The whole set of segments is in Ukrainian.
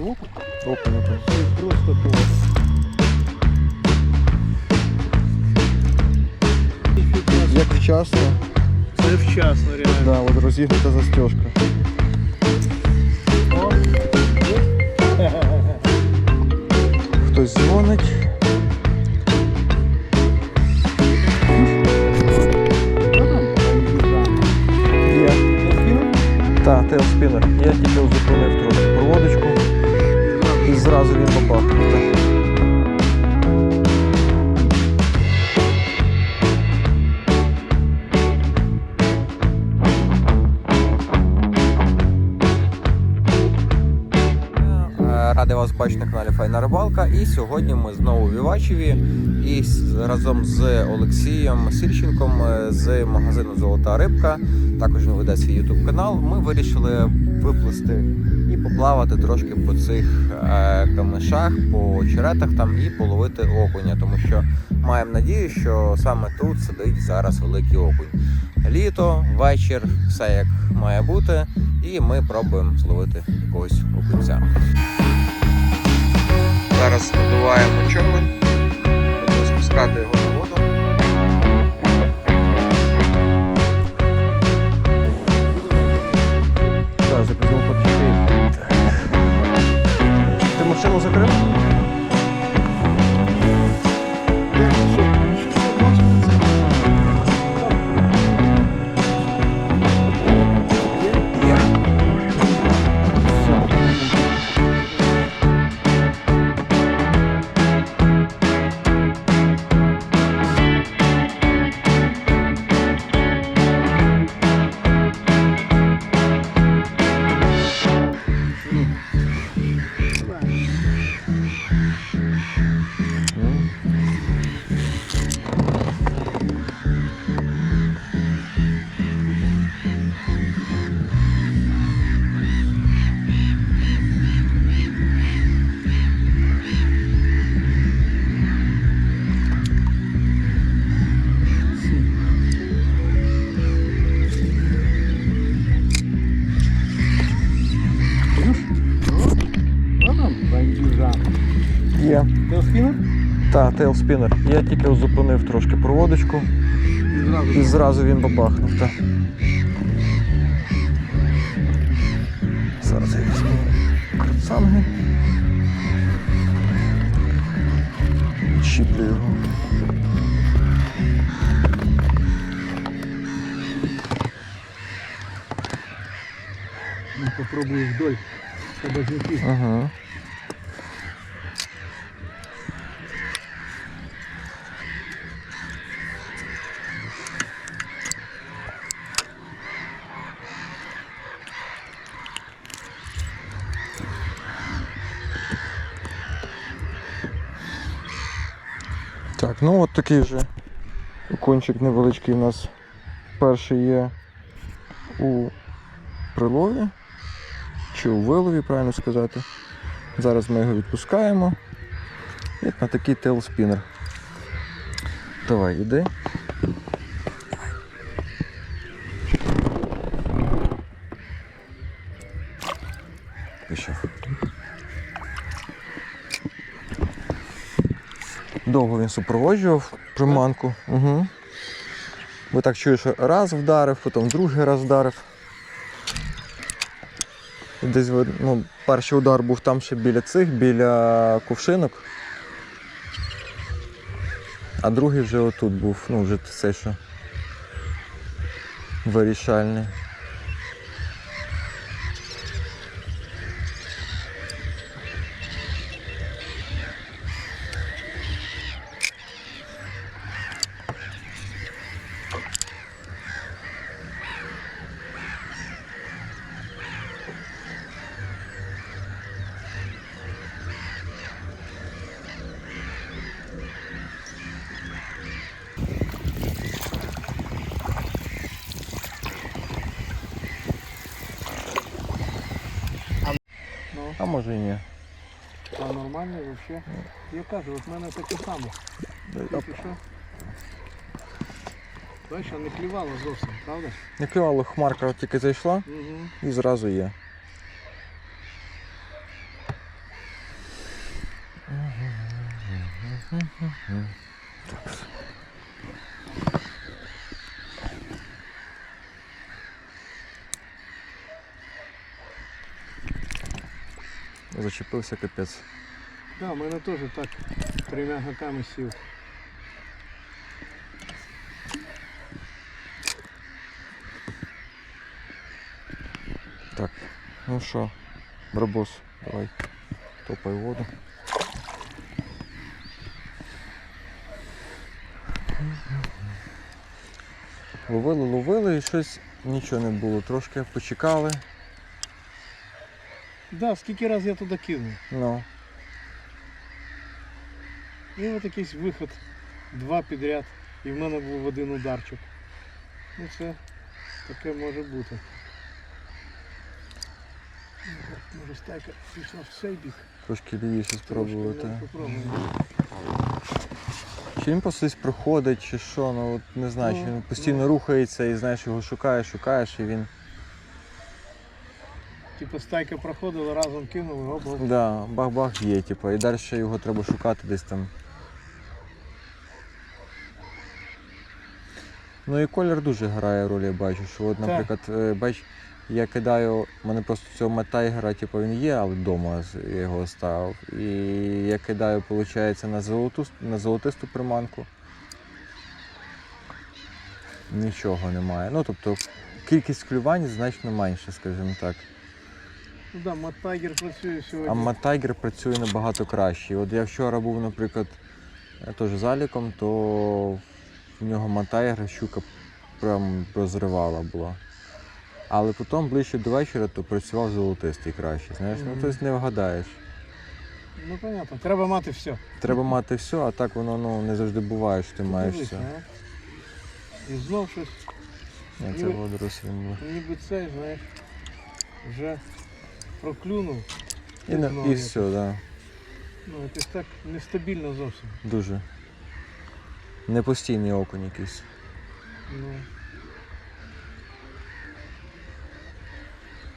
Окунь? Окунь, окунь. Просто то. Як вчасно, Це вчасно, реально. да, от розігнута застежка. О. Хтось дзвонить. Є. Та, тейлспінер. Я тільки зупинив і зразу він так. Е, вас бачити на каналі Файна Рибалка. І сьогодні ми знову в Івачеві і разом з Олексієм Сільченком е, з магазину Золота рибка. Також він веде свій ютуб канал. Ми вирішили виплисти і поплавати трошки по цих е, камешах, по очеретах там і половити окуня, тому що маємо надію, що саме тут сидить зараз великий окунь. Літо, вечір, все як має бути, і ми пробуємо зловити якогось окунця. Зараз надуваємо човен, будемо спускати його Ти машину закрив? Телспінер? Та, тейлспінер. Я тільки зупинив трошки проводочку І зразу. він бабахнув. Та. Зараз я візьму санги. Чіплю його. Ну, попробую вдоль. Ж. Ага. Так, ну от такий вже кончик невеличкий у нас перший є у прилові чи у вилові, правильно сказати. Зараз ми його відпускаємо. І на такий тейлспінер. Давай, іди. Довго він супроводжував приманку. Угу. Ви так чуєш, раз вдарив, потім другий раз вдарив. Десь ну, перший удар був там ще біля цих, біля кувшинок. А другий вже отут був, ну вже це що вирішальний. Може і ні. а нормально взагалі. Я кажу, от в мене таке саме. Тільки що. Бачиш, а не клювало зовсім, правда? Не клювало хмарка от тільки зайшла Угу. і зразу є. Зачепився капець. Да, в мене теж так трьома гаками сів. Так, ну що, барбос, давай, топай воду. Ловили, ловили і щось нічого не було. Трошки почекали. Да, скільки раз я туди кинув. Ну, І от якийсь виход, два підряд, і в мене був один ударчик. Ну це таке може бути. Ну, Може стайка пішла в цей бік. трошки лівіше спробувати. Ну. Чи він просто десь проходить, чи що, ну от не знаю, чи Ну, він постійно рухається і знаєш, його шукаєш, шукаєш, і він. Типу стайка проходила, разом кинули, оп. Да, бах-бах є, типу, і далі його треба шукати десь там. Ну і колір дуже грає роль, я бачу. Що от, наприклад, е, бач, я кидаю, у мене просто цього метайгера, типу, він є, але вдома я його ставив. І я кидаю, виходить, на золоту, на золотисту приманку. Нічого немає. Ну, тобто кількість клювань значно менше, скажімо так. Ну да, Маттайгер працює сьогодні. А Матайгер працює набагато краще. От я вчора був, наприклад, е, теж заліком, то в нього Матайгер щука прям розривала була. Але потім ближче до вечора то працював золотистий краще. Знаєш, ну Мгм. тобто не вгадаєш. Ну понятно, треба мати все. Треба мати все, а так воно ну, не завжди буває, що ти маєш Дивись, все. а. І знов щось, Ні, це водорослі ніби цей, знаєш, вже проклюнув. І, на- і все, так. Да. Ну, якось так нестабільно зовсім. Дуже. Непостійний окунь якийсь. Ну,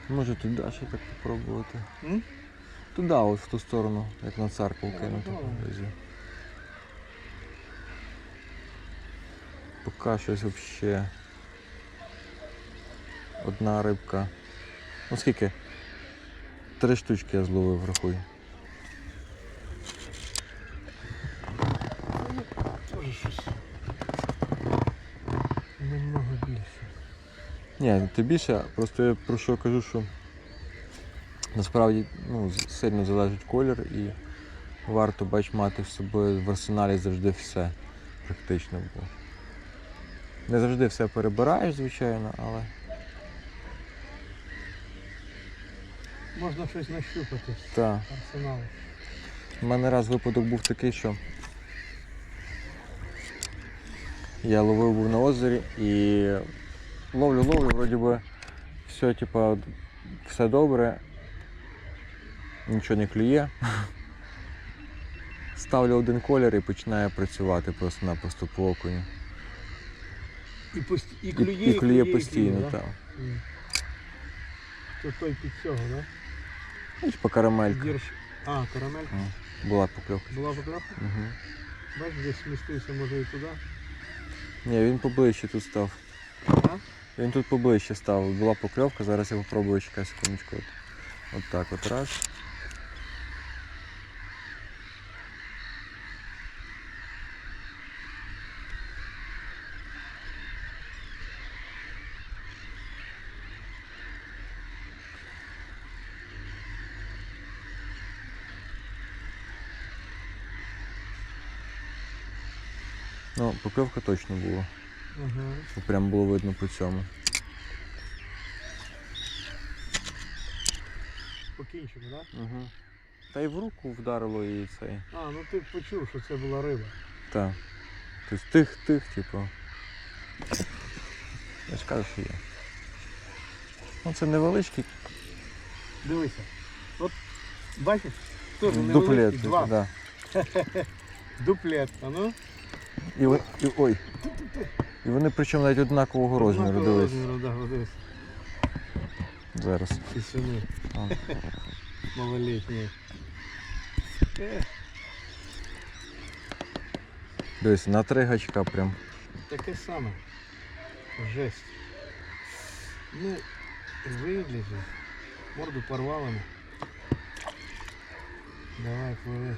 Може туди ще так попробувати. м? Туди, от в ту сторону, як на церкву Ну, кинути. Поки щось взагалі. Одна рибка. Ну скільки? Три штучки я зловив, щось. Немного більше. Ні, ти більше, просто я про що кажу, що насправді ну, сильно залежить колір і варто бач мати з собою в арсеналі завжди все практично. Бо не завжди все перебираєш, звичайно, але Можна щось нащупати так. арсеналу. У мене раз випадок був такий, що я ловив був на озері і ловлю, ловлю, вроді би все, типа, все добре, нічого не клює. Ставлю один колір і починає працювати просто-напросто по окуню. І, пост... і І, клює, і клює постійно, да? так. М. То той під цього, да? Типа карамелька. Гірш. А, карамелька. А, Була поклевка. Була поклевка? Угу. Бачиш, десь смістився, може і туди. Ні, він поближче тут став. А? Він тут поближче став. Була покльовка, зараз я попробую ще секундочку. От, от так от раз. Ну, покльовка точно була. Бо Прям було видно по цьому. По кінчику, так? Да? Угу. Та й в руку вдарило і цей. А, ну ти почув, що це була риба. Так. Тобто тих-тих, типу. Я ж кажу, що є. Ну це невеличкий Дивися. От бачиш? Теж дуплет. типу, два. да. Дуплет. А ну? І, і, ой. І вони причому навіть однакового розміру, дивись. розміру, да, дивись. Зараз. І сини. О. Малолітні. Е, Дивись, на три гачка прям. Таке саме. Жесть. Ну, вигляжи. Морду порвало. ми. Давай, пливи.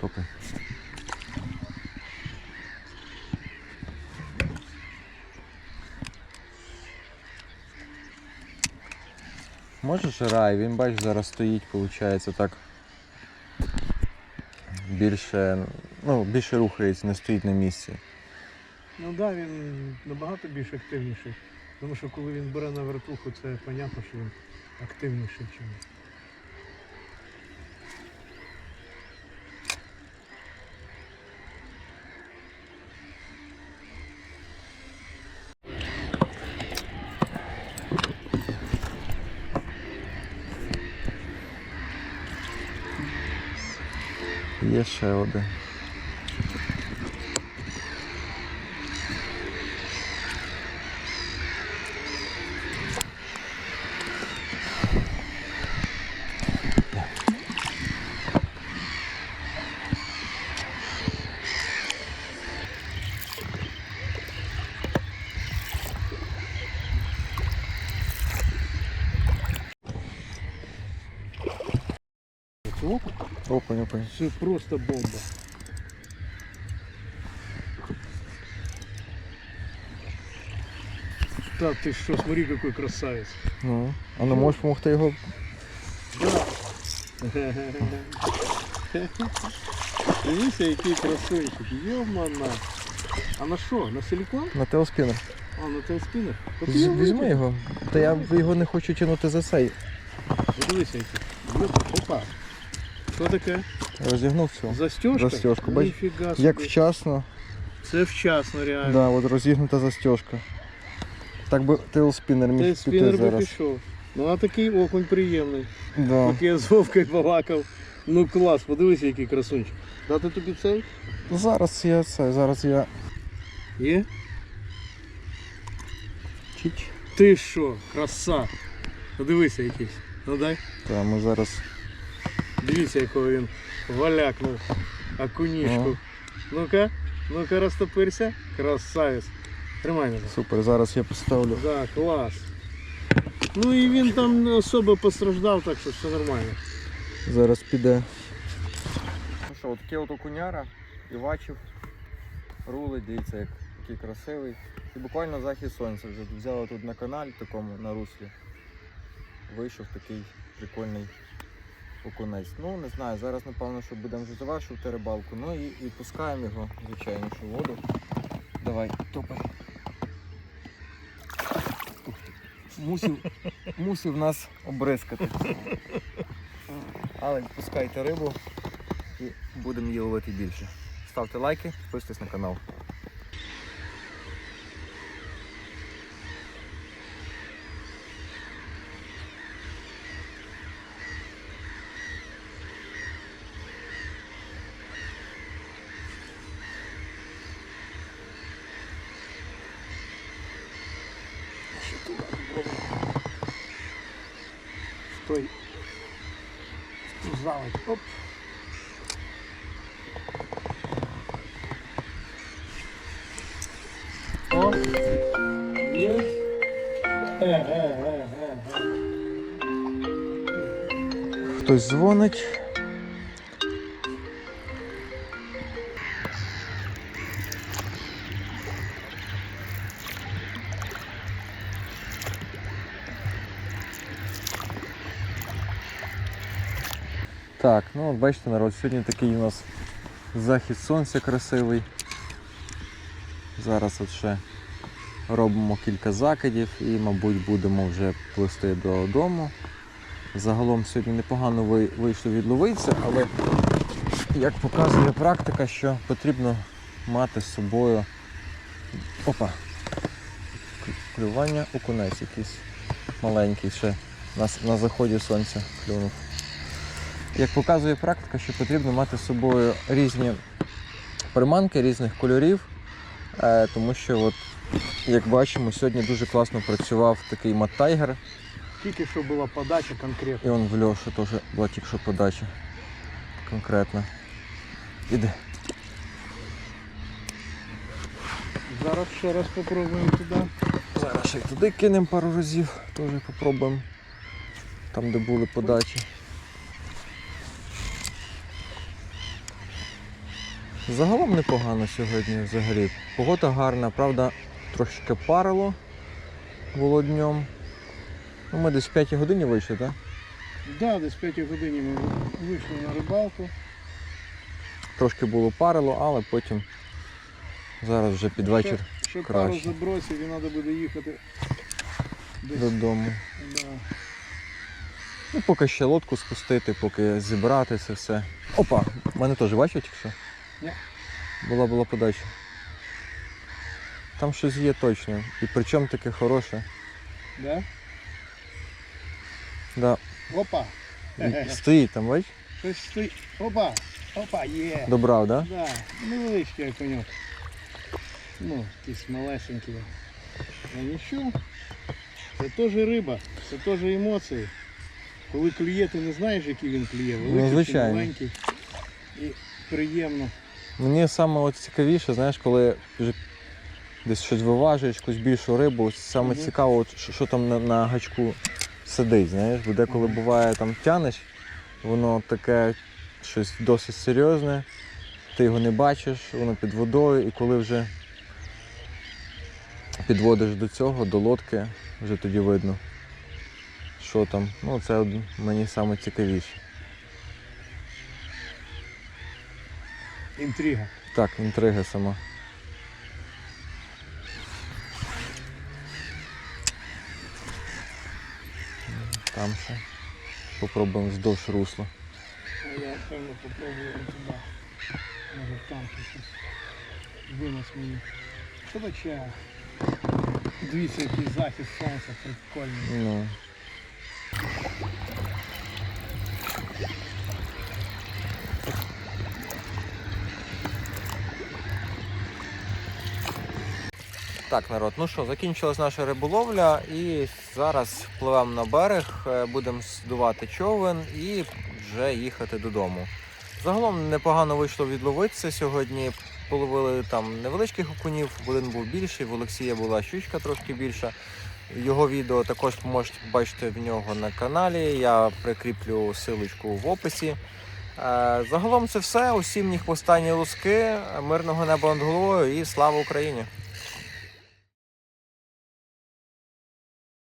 Топай. Можеш рай, він бач, зараз стоїть, виходить, так. Більше, ну, більше рухається, не стоїть на місці. Ну так, да, він набагато більш активніший. Тому що коли він бере на вертуху, це понятно, що він активніший, ніж. ми. Є ще один. Це Опа, опа. Це просто бомба. Да ты что, смотри, какой красавец. Ну, а не можеш допомогти його? Дивіться, який красунчик. Йомана. А на що? На силікон? На телспінер. А, на той спінер? Візь- Візьми його. Та я його не хочу тягнути за цей. Дивися, який. Йопа, Опа. Що таке? Розігнув все. Застежка? Застежка, бач, Ніфіга Як вчасно, Це вчасно, реально. да, от розігнута застежка. Так би тейлспінер міг піти спінер би зараз. пішов. Ну а такий окунь приємний. Да. Поки я з Вовкою балакав. Ну клас, подивися, який красунчик. Дати тобі цей? Зараз я це, зараз я. Є? Чіч. Ти що, краса. Подивися якийсь. Ну дай. Та ми зараз. Дивіться, якого він валякнув. Окунішку. Ну-ка, ну-ка розтопирся. Красавець. Тримай мене. Супер, зараз я поставлю. Да, клас. Ну і він там не особо постраждав, так що все нормально. Зараз піде. Ну що, таке от окуняра, Івачів, рулить, дивіться, як, який красивий. І буквально захід сонця вже взяли тут на каналі такому на руслі. Вийшов такий прикольний окунець. Ну, не знаю, зараз напевно, що будемо вже завершувати рибалку. Ну і відпускаємо його, звичайно, що воду. Давай, топай. Мусив, мусив нас обризкати. Але відпускайте рибу і будемо її ловити більше. Ставте лайки, підписуйтесь на канал. Залить. Оп. О. Є. Е-е-е-е. Хтось дзвонить. Ну бачите, народ, сьогодні такий у нас захід сонця красивий. Зараз от ще робимо кілька закидів і, мабуть, будемо вже плисти додому. Загалом сьогодні непогано вийшло відловитися, але як показує практика, що потрібно мати з собою опа, клю- клювання окунець якийсь маленький ще на, на заході сонця клюнув. Як показує практика, що потрібно мати з собою різні приманки різних кольорів, е, тому що, от, як бачимо, сьогодні дуже класно працював такий маттайгер, Тільки що була подача конкретна. і он в Льоші теж була тільки що подача. Конкретно. Іди. Зараз ще раз спробуємо туди. Зараз ще й туди кинемо пару разів, теж попробуємо. Там, де були подачі. Загалом непогано сьогодні взагалі. Погода гарна, правда, трошки парило було днем. Ну, ми десь в 5 годині вийшли, так? Да, десь в 5 годині ми вийшли на рибалку. Трошки було парило, але потім зараз вже під вечір Ще, ще пару забросів і треба буде їхати десь. додому. Да. Ну, поки ще лодку спустити, поки зібрати це все. Опа, в мене теж бачив тільки що? Ні. Була була подача. Там щось є точно. І причому таке хороше. Да? Да. Опа! І Стоїть там, бач? Щось стоїть. Опа! Опа, є! Добрав, да? Да, невеличкий окуньок. Ну, якийсь малесенький. А нічого. Це теж риба, це теж емоції. Коли клює, ти не знаєш, який він клює. Великий чи звичайно. маленький. І приємно. Мені саме от цікавіше, знаєш, коли вже десь щось виважуєш, якусь більшу рибу, саме Мгм. цікаво, от, що, що там на, на гачку сидить, знаєш, бо деколи буває там тянеш, воно таке щось досить серйозне, ти його не бачиш, воно під водою, і коли вже підводиш до цього, до лодки, вже тоді видно, що там. Ну, це мені саме цікавіше. Інтрига. Так, інтрига сама. Там ще. Попробуємо вздовж русла. А я певно попробую туди. Може там щось винос мені. Що таке? Дивіться, який захід сонця прикольний. Ну. Так, народ, ну що, закінчилась наша риболовля і зараз пливемо на берег, е, будемо здувати човен і вже їхати додому. Загалом непогано вийшло відловитися сьогодні. Половили там невеличких окунів, один був більший, в Олексія була щучка трошки більша. Його відео також можете побачити в нього на каналі. Я прикріплю силочку в описі. Е, Загалом це все. Усім ні хвоста, ні луски, мирного неба над головою і слава Україні!